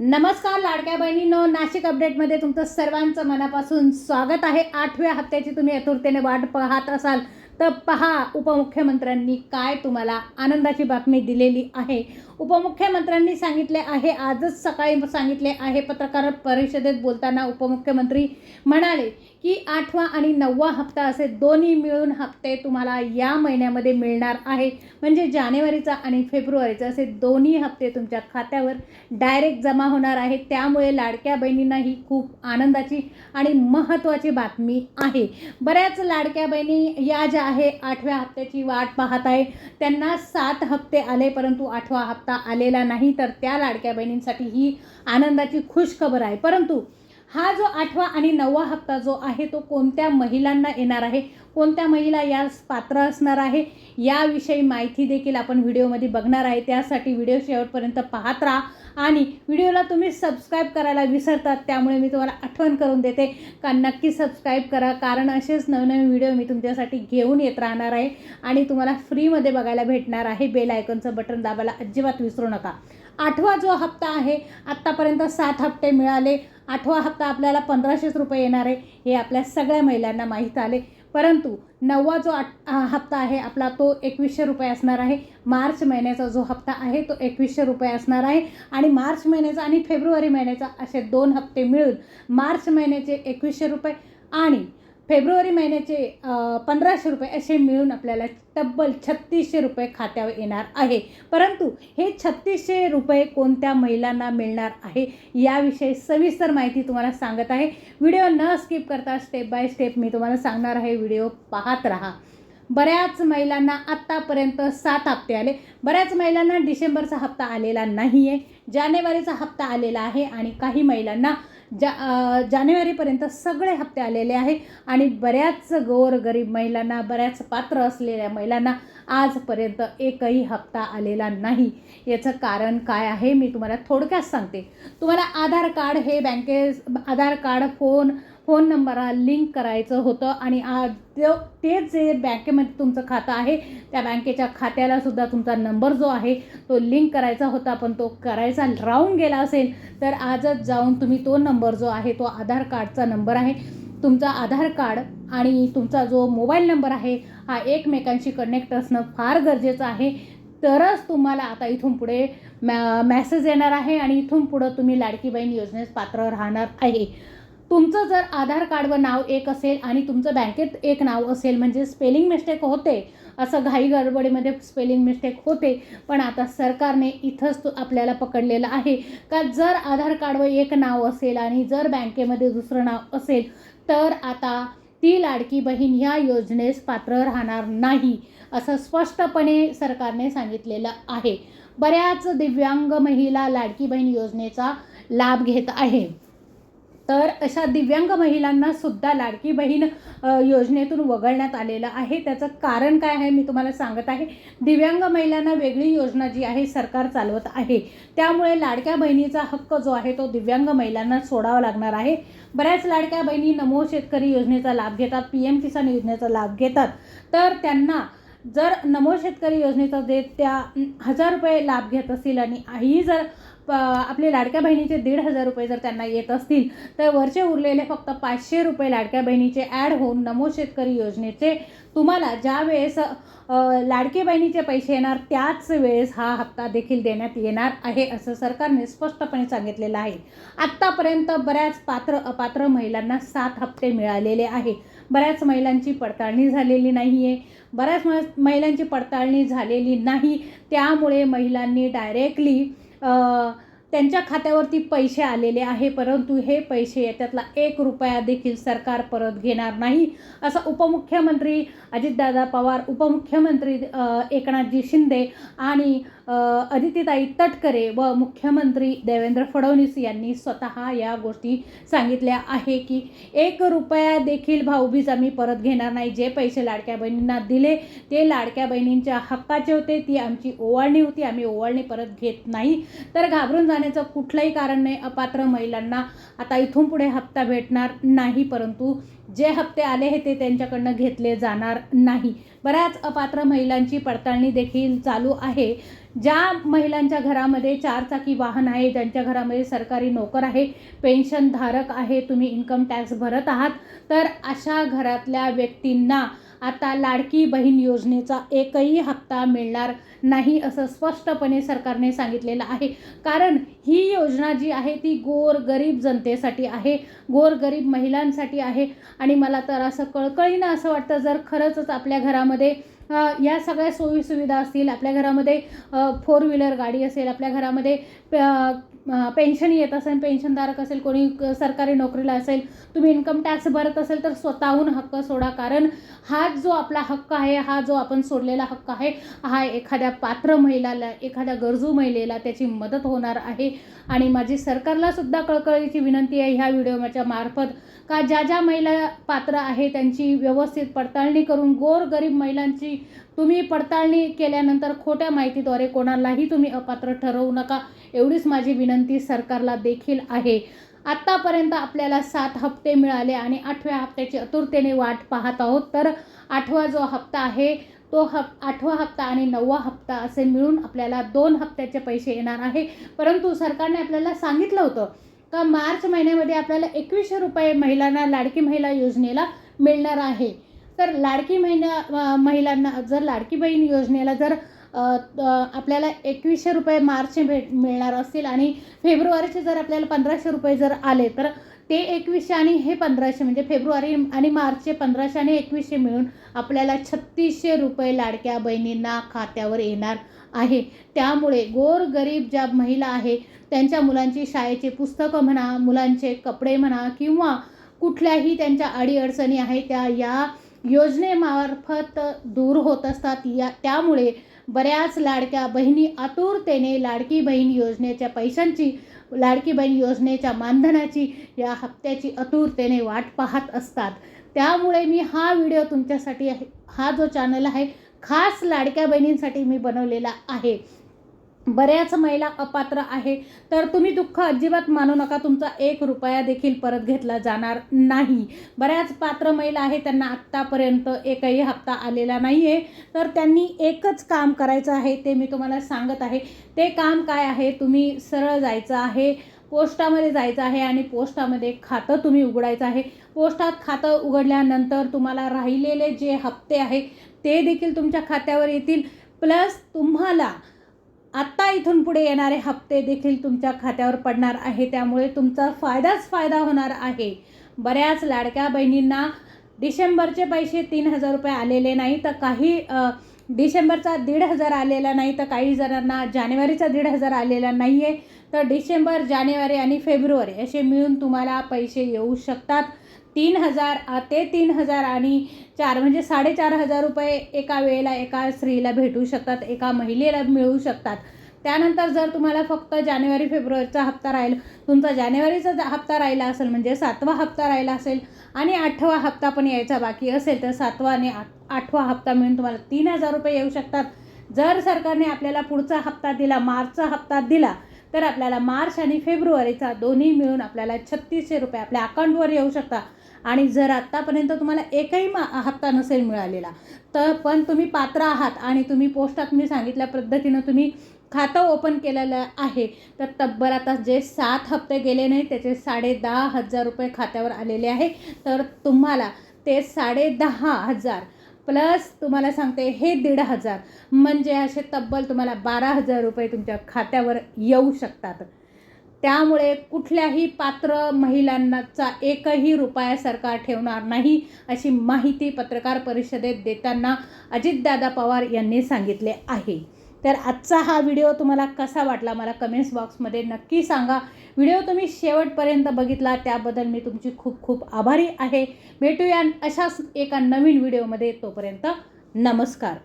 नमस्कार लाडक्या बहिणींनो नाशिक अपडेटमध्ये तुमचं सर्वांचं मनापासून स्वागत आहे. आठव्या हप्त्याची तुम्ही आतुरतेने वाट पाहत असाल तर पहा उपमुख्यमंत्र्यांनी काय तुम्हाला आनंदाची बातमी दिलेली आहे. उपमुख्यमंत्र्यांनी सांगितले आहे आजच सकाळी सांगितले आहे पत्रकार परिषदेत बोलताना उपमुख्यमंत्री म्हणाले की आठवा आणि नववा हप्ता असे दोन्ही मिळून हप्ते तुम्हाला या महिन्यामध्ये मिळणार आहे. म्हणजे जानेवारीचा आणि फेब्रुवारीचा असे दोन्ही हप्ते तुमच्या खात्यावर डायरेक्ट जमा होणार आहे त्यामुळे लाडक्या बहिणींना ही खूप आनंदाची आणि महत्त्वाची बातमी आहे. बऱ्याच लाडक्या बहिणी या ज्या आहे आठव्या हप्त्याची वाट पाहत आहे. त्यांना सात हप्ते आले परंतु आठवा हप्ता आलेला नाही तर त्या लाडक्या बहिणींसाठी ही आनंदाची खुश खबर आहे. परंतु हा जो आठवा आणि नववा हप्ता जो आहे तो कोणत्या महिलांना येणार आहे? कोणत्या महिला यास पात्र असणार आहे? याविषयी माहिती देखील आपण व्हिडिओमध्ये बघणार आहे. त्यासाठी व्हिडिओ शेवटपर्यंत पाहत राहा. आणि व्हिडिओला तुम्ही सबस्क्राईब करायला विसरतात त्यामुळे मी तुम्हाला आठवण करून देते का नक्की सबस्क्राईब करा. कारण असेच नवनवीन व्हिडिओ मी तुमच्यासाठी घेऊन येत राहणार आहे. आणि तुम्हाला फ्रीमध्ये बघायला भेटणार आहे. बेल आयकॉनचं बटन दाबायला अजिबात विसरू नका. आठवा जो हप्ता आहे आत्तापर्यंत सात हप्ते मिळाले. आठवा हप्ता आपल्याला पंधराशेच रुपये येणार आहे. हे आपल्या सगळ्या महिलांना माहीत आले. परंतु नववा जो आठ हप्ता आहे आपला तो एकवीसशे रुपये असणार आहे. मार्च महिन्याचा जो हप्ता आहे तो एकवीसशे रुपये असणार आहे. आणि मार्च महिन्याचा आणि फेब्रुवारी महिन्याचा असे दोन हप्ते मिळून मार्च महिन्याचे एकवीसशे रुपये आणि फेब्रुवारी महिन्याचे पंधराशे रुपये असे मिळून आपल्याला तब्बल छत्तीसशे रुपये खात्यावर येणार आहे. परंतु हे छत्तीसशे रुपये कोणत्या महिलांना मिळणार आहे याविषयी सविस्तर माहिती तुम्हाला सांगत आहे. व्हिडिओ न स्किप करता स्टेप बाय स्टेप मी तुम्हाला सांगणार आहे. व्हिडिओ पाहत राहा. बऱ्याच महिलांना आत्तापर्यंत सात हप्ते आले. बऱ्याच महिलांना डिसेंबरचा हप्ता आलेला नाही आहे जानेवारीचा हप्ता आलेला आहे आणि काही महिलांना जा जानेवारीपर्यंत सगळे हप्ते आलेले आहे आणि बऱ्याच गोर गरीब महिलांना बऱ्याच पात्र असलेल्या महिलांना आजपर्यंत एकही हप्ता आलेला नाही. याचं कारण काय आहे मी तुम्हाला थोडक्यात सांगते. तुम्हाला आधार कार्ड हे बँके आधार कार्ड फोन फोन नंबरला लिंक करायचं होतं आणि आज ते जे बँकेमध्ये तुमचं खातं आहे त्या बँकेच्या खात्याला सुद्धा तुमचा नंबर जो आहे तो लिंक करायचा होता पण तो करायचा राहून गेला असेल तर आजच जाऊन तुम्ही तो नंबर जो आहे तो आधार कार्डचा नंबर आहे. तुमचा आधार कार्ड आणि तुमचा जो मोबाईल नंबर आहे हा एकमेकांशी कनेक्ट असणं फार गरजेचं आहे. तरच तुम्हाला आता इथून पुढे मॅ मॅसेज येणार आहे आणि इथून पुढं तुम्ही लाडकी बहीण योजनेस पात्र राहणार आहे. तुमचं जर आधार कार्डवर नाव एक असेल आणि तुमचं बँकेत एक नाव असेल म्हणजे स्पेलिंग मिस्टेक होते असं घाई गडबडीमध्ये स्पेलिंग मिस्टेक होते पण आता सरकारने इथंच तो आपल्याला पकडलेलं आहे. का जर आधार कार्डवर एक नाव असेल आणि जर बँकेमध्ये दुसरं नाव असेल तर आता ती लाडकी बहीण ह्या योजनेस पात्र राहणार नाही असं स्पष्टपणे सरकारने सांगितलेलं आहे. बऱ्याच दिव्यांग महिला लाडकी बहीण योजनेचा लाभ घेत आहे. तर अशा दिव्यांग महिलांना सुद्धा लाडकी बहीण योजनेतून वगळण्यात आलेलं आहे. त्याचं कारण काय आहे मी तुम्हाला सांगत आहे. दिव्यांग महिलांना वेगळी योजना जी आहे सरकार चालवत आहे. त्यामुळे लाडक्या बहिणीचा हक्क जो आहे तो दिव्यांग महिलांना सोडावा लागणार आहे. बऱ्याच लाडक्या बहिणी नमो शेतकरी योजनेचा लाभ घेतात पी एम किसान योजनेचा लाभ घेतात. तर त्यांना जर नमो शेतकरी योजनेचा जे त्या हजार रुपये लाभ घेत असतील आणि आई जर प- आपले लाडक्या बहिणीचे दीड हजार रुपये जर त्यांना येत असतील तर वरचे उरलेले फक्त पाचशे रुपये लाडक्या बहिणीचे ॲड होऊन नमो शेतकरी योजनेचे तुम्हाला ज्या वेळेस लाडके बहिणीचे पैसे येणार त्याच वेळेस हा हप्ता देखील देण्यात येणार आहे असं सरकारने स्पष्टपणे सांगितलेलं आहे. आत्तापर्यंत बऱ्याच पात्र अपात्र महिलांना सात हप्ते मिळालेले आहे. बऱ्याच महिलांची पडताळणी झालेली नाही आहे बऱ्याच म महिलांची पडताळणी झालेली नाही. त्यामुळे महिलांनी डायरेक्टली 呃 त्यांच्या खात्यावरती पैसे आलेले आहे परंतु हे पैसे त्यातला एक रुपया देखील सरकार परत घेणार नाही असं उपमुख्यमंत्री अजितदादा पवार उपमुख्यमंत्री एकनाथजी शिंदे आणि अदितीताई तटकरे व मुख्यमंत्री देवेंद्र फडणवीस यांनी स्वतः या गोष्टी सांगितल्या आहे की एक रुपया देखील भाऊबीज आम्ही परत घेणार नाही. जे पैसे लाडक्या बहिणींना दिले ते लाडक्या बहिणींच्या हक्काचे होते ती आमची ओवाळणी होती आम्ही ओवाळणी परत घेत नाही. तर घाबरून जाण्याचं कुठलंही कारण नाही. अपात्र महिलांना आता इथून पुढे हप्ता भेटणार नाही परंतु जे हप्ते आले हे ते त्यांच्याकडनं घेतले जाणार नाही. बऱ्याच अपात्र महिलांची पडताळणी देखील चालू आहे. ज्या महिलांच्या घरामध्ये चारचाकी वाहन आहे ज्यांच्या घरामध्ये सरकारी नोकर आहे पेन्शनधारक आहे तुम्ही इन्कम टॅक्स भरत आहात तर अशा घरातल्या व्यक्तींना आता लाडकी बहीण योजनेचा एकही हप्ता मिळणार नाही असं स्पष्टपणे सरकारने सांगितलेलं आहे. कारण ही योजना जी आहे ती गोर गरीब जनतेसाठी आहे गोर गरीब महिलांसाठी आहे. आणि मला तर असं कळकळीनं असं वाटतं जर खरंच आपल्या घरामध्ये या सगळ्या सोयीसुविधा असतील आपल्या घरामध्ये फोर व्हीलर गाडी असेल आपल्या घरामध्ये पेन्शन येत असेल पेन्शनधारक असेल कोणी क- सरकारी नोकरीला असेल तुम्ही इन्कम टॅक्स भरत असेल तर स्वतःहून हक्क सोडा. कारण हा जो आपला हक्क आहे हा जो आपण सोडलेला हक्क आहे हा एखाद्या पात्र महिलाला एखाद्या गरजू महिलेला त्याची मदत होणार आहे. आणि माझी सरकारला सुद्धा कळकळीची विनंती आहे ह्या व्हिडिओच्या मार्फत का ज्या ज्या महिला पात्र आहे त्यांची व्यवस्थित पडताळणी करून गोर गरीब महिलांची तुम्ही पडताळणी केल्यानंतर खोट्या माहितीद्वारे कोणालाही तुम्ही अपात्र ठरवू नका. एवढीच माझी विनंती सरकारला देखील आहे. आत्तापर्यंत आपल्याला सात हप्ते मिळाले आणि आठव्या हप्त्याची आतुरतेने वाट पाहत आहोत. तर आठवा जो हप्ता आहे तो हप आठवा हप्ता आणि नववा हप्ता असे मिळून आपल्याला दोन हप्त्याचे पैसे येणार आहे. परंतु सरकारने आपल्याला सांगितलं होतं का मार्च महिन्यामध्ये आपल्याला एकवीसशे रुपये महिलांना लाडकी महिला योजनेला मिळणार आहे. तर लाडकी महिना महिलांना जर लाडकी बहीण योजनेला जर आपल्याला एकवीसशे रुपये मार्चचे भेट मिळणार असतील आणि फेब्रुवारीचे जर आपल्याला पंधराशे रुपये जर आले तर ते एकवीसशे आणि हे पंधराशे म्हणजे फेब्रुवारी आणि मार्चचे पंधराशे आणि एकवीसशे मिळून आपल्याला छत्तीसशे रुपये लाडक्या बहिणींना खात्यावर येणार आहे. त्यामुळे गोरगरीब ज्या महिला आहे त्यांच्या मुलांची शाळेची पुस्तकं म्हणा मुलांचे कपडे म्हणा किंवा कुठल्याही त्यांच्या अडीअडचणी आहे त्या या योजनेमार्फत दूर होत असतात. या त्यामुळे बऱ्याच लाडक्या बहिणी आतुरतेने लाडकी बहीण योजनेच्या पैशांची लाडकी बहीण योजनेच्या मानधनाची या हप्त्याची आतुरतेने वाट पाहत असतात. त्यामुळे मी हा व्हिडिओ तुमच्यासाठी आहे हा जो चॅनल आहे खास लाडक्या बहिणींसाठी मी बनवलेला आहे. बऱ्याच महिला अपात्र आहे. तर तुम्ही दुःख अजिबात मानू नका. तुमचा एक रुपया देखील परत घेतला जाणार नाही. बऱ्याच पात्र महिला आहे त्यांना आत्तापर्यंत एकही हप्ता आलेला नाही आहे तर त्यांनी एकच काम करायचं आहे ते मी तुम्हाला सांगत आहे. ते काम काय आहे? तुम्ही सरळ जायचं आहे. पोस्टामध्ये जायचं आहे आणि पोस्टामध्ये खातं तुम्ही उघडायचं आहे. पोस्टात खातं उघडल्यानंतर तुम्हाला राहिलेले जे हप्ते आहे ते देखील तुमच्या खात्यावर येतील. प्लस तुम्हाला आत्ता इथून पुढे येणारे हप्ते देखील तुमच्या खात्यावर पडणार आहे. त्यामुळे तुमचा फायदाच फायदा होणार आहे. बऱ्याच लाडक्या बहिणींना डिसेंबरचे पैसे तीन हजार रुपये आलेले नाही तर काही डिसेंबरचा दीड हजार आलेला नाही तर काही जणांना जानेवारीचा दीड हजार आलेला नाही आहे तर डिसेंबर जानेवारी आणि फेब्रुवारी असे मिळून तुम्हाला पैसे येऊ शकतात. तीन हजार ते तीन हजार आणि चार म्हणजे साडेचार हजार रुपये एका वेळेला एका स्त्रीला भेटू शकतात एका महिलेला मिळू शकतात. त्यानंतर जर तुम्हाला फक्त जानेवारी फेब्रुवारीचा हप्ता राहील तुमचा जानेवारीचा ज- हप्ता राहिला असेल म्हणजे सातवा हप्ता राहिला असेल आणि आठवा हप्ता पण यायचा बाकी असेल तर सातवा आणि आठ आठवा हप्ता मिळून तुम्हाला तीन हजार रुपये येऊ शकतात. जर सरकारने आपल्याला पुढचा हप्ता दिला मार्चचा हप्ता दिला तर आपल्याला मार्च आणि फेब्रुवारीचा दोन्ही मिळून आपल्याला छत्तीसशे रुपये आपल्या अकाउंटवर येऊ शकता आणि जर आत्तापर्यंत तुम्हाला एकही मा हप्ता नसेल मिळालेला तर पण तुम्ही पात्र आहात आणि तुम्ही पोस्टात मी सांगितल्या पद्धतीनं तुम्ही खातं ओपन केलेलं आहे तर तब्बल आता जे सात हप्ते गेले नाही त्याचे साडे दहा हजार रुपये खात्यावर आलेले आहे. तर तुम्हाला ते साडे दहा हजार प्लस तुम्हाला सांगते हे दीड हजार. म्हणजे असे तब्बल तुम्हाला बारा हजार रुपये तुमच्या खात्यावर येऊ शकतात. त्यामुळे कुठल्याही पात्र महिलांचा एकही रुपया सरकार ठेवणार नाही अशी माहिती पत्रकार परिषदेत देताना अजितदादा पवार यांनी सांगितले आहे. तर आजचा हा व्हिडिओ तुम्हाला कसा वाटला मला कमेंट्स बॉक्समध्ये नक्की सांगा. व्हिडिओ तुम्ही शेवटपर्यंत बघितला त्याबद्दल मी तुमची खूप खूप आभारी आहे. भेटूया अशाच एका नवीन व्हिडिओमध्ये तोपर्यंत नमस्कार.